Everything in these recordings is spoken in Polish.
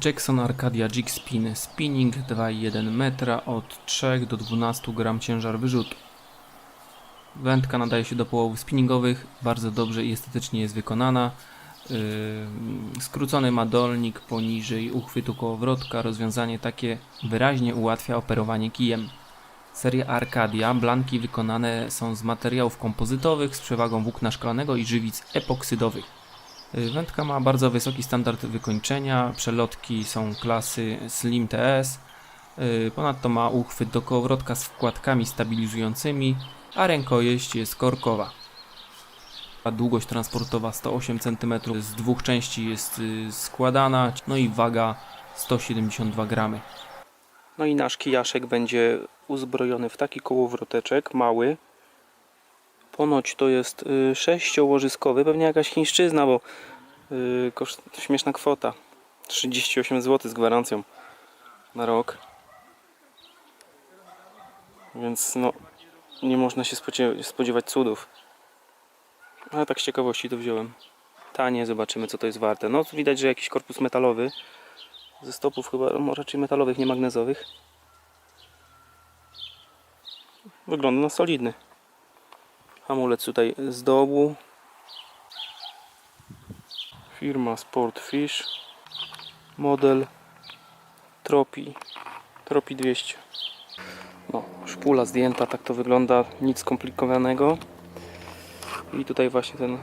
Jackson Arcadia Jig Spin Spinning 2,1 metra od 3 do 12 gram ciężar wyrzutu. Wędka nadaje się do połowów spinningowych, bardzo dobrze i estetycznie jest wykonana. Yy, skrócony ma dolnik poniżej uchwytu kołowrotka. Rozwiązanie takie wyraźnie ułatwia operowanie kijem. Seria Arcadia, blanki wykonane są z materiałów kompozytowych z przewagą włókna szklanego i żywic epoksydowych. Wędka ma bardzo wysoki standard wykończenia, przelotki są klasy Slim TS, y, ponadto ma uchwyt do kołowrotka z wkładkami stabilizującymi, a rękojeść jest korkowa. A Długość transportowa 108 cm, z dwóch części jest y, składana, no i waga 172 gramy. No i nasz kijaszek będzie uzbrojony w taki kołowroteczek mały. Ponoć to jest y, sześciołożyskowy, pewnie jakaś chińszczyzna, bo y, koszt, śmieszna kwota. 38 zł z gwarancją na rok. Więc no, nie można się spodziewać, cudów. Ale tak z ciekawości to wziąłem. Tanie, zobaczymy co to jest warte. No widać, że jakiś korpus metalowy. Ze stopów chyba no, raczej metalowych, nie magnezowych. Wygląda na solidny. Hamulec tutaj z dołu. Firma Sportfish. Model Tropi. Tropi 200. No, szpula zdjęta, tak to wygląda. Nic skomplikowanego. I tutaj właśnie ten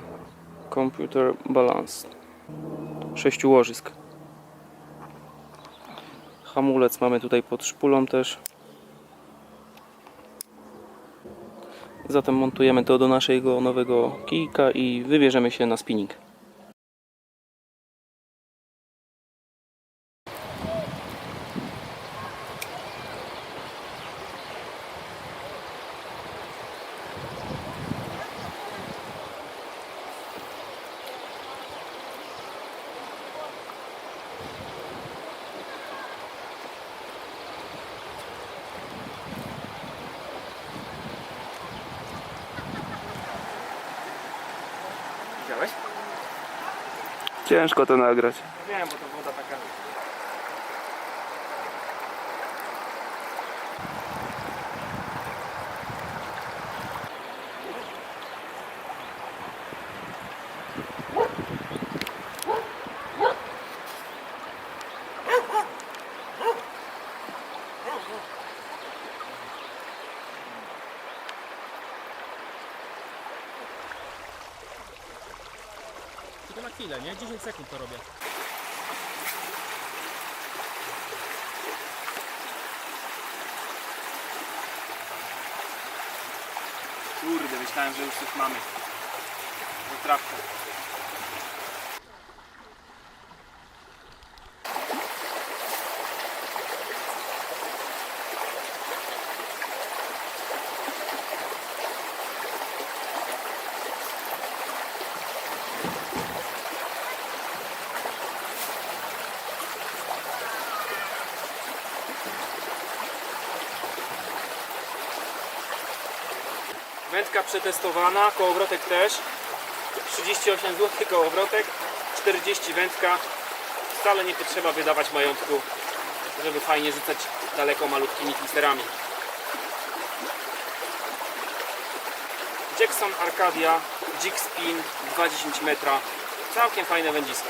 computer balance. Sześciu łożysk. Hamulec mamy tutaj pod szpulą też. Zatem montujemy to do naszego nowego kijka i wybierzemy się na spinning. Ciężko to nagrać. Wiem, bo to woda taka. Na chwilę, nie? 10 sekund to robię. Kurde, myślałem, że już coś mamy. Wytrawkę. Wędka przetestowana, kołowrotek też. 38 zł kołowrotek, 40 wędka. Wcale nie potrzeba wydawać majątku, żeby fajnie rzucać daleko malutkimi klisterami. Jackson Arcadia Jig Spin 2,10 metra. Całkiem fajne wędzisko.